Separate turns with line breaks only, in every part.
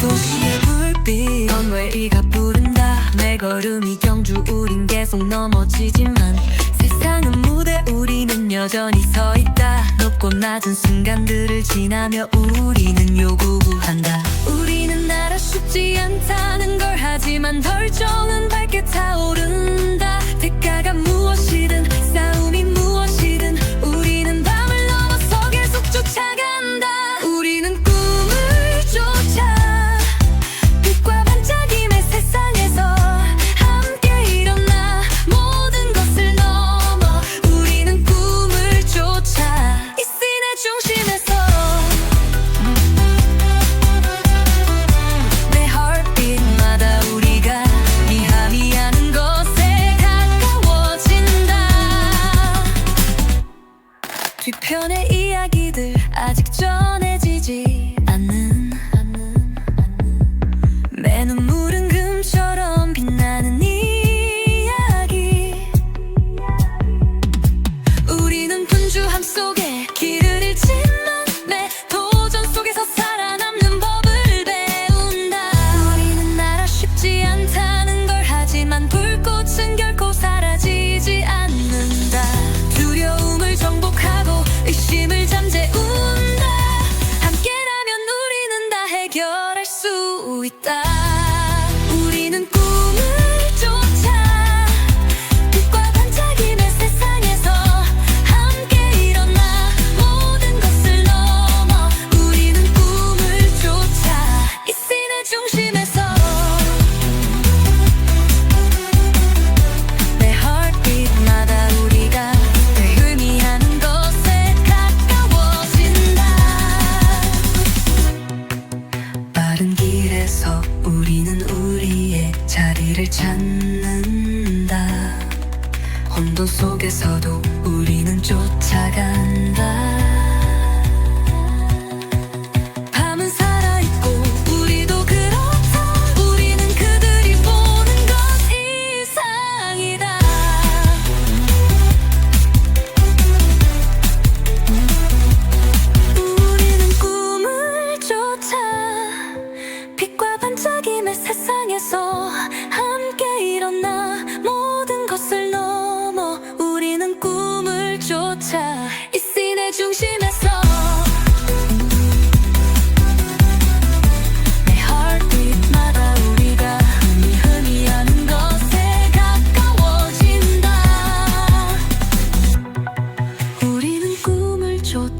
도시의 불빛 건웨이가 부른다. 내 걸음이 경주 우린 계속 넘어지지만 세상은 무대 우리는 여전히 서있다. 높고 낮은 순간들을 지나며 우리는 요구한다. 우리는 알아 쉽지 않다는 걸 하지만 덜정은 밝게 타오른다. 대가가 무엇이든 이야기들 아직 전해지지 않는 내 눈물. 찾는다. 혼돈 속에서도 우리는 쫓아간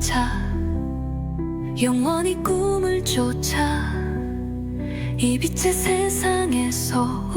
쫓아. 영원히 꿈을 쫓아. 이 빛의 세상에서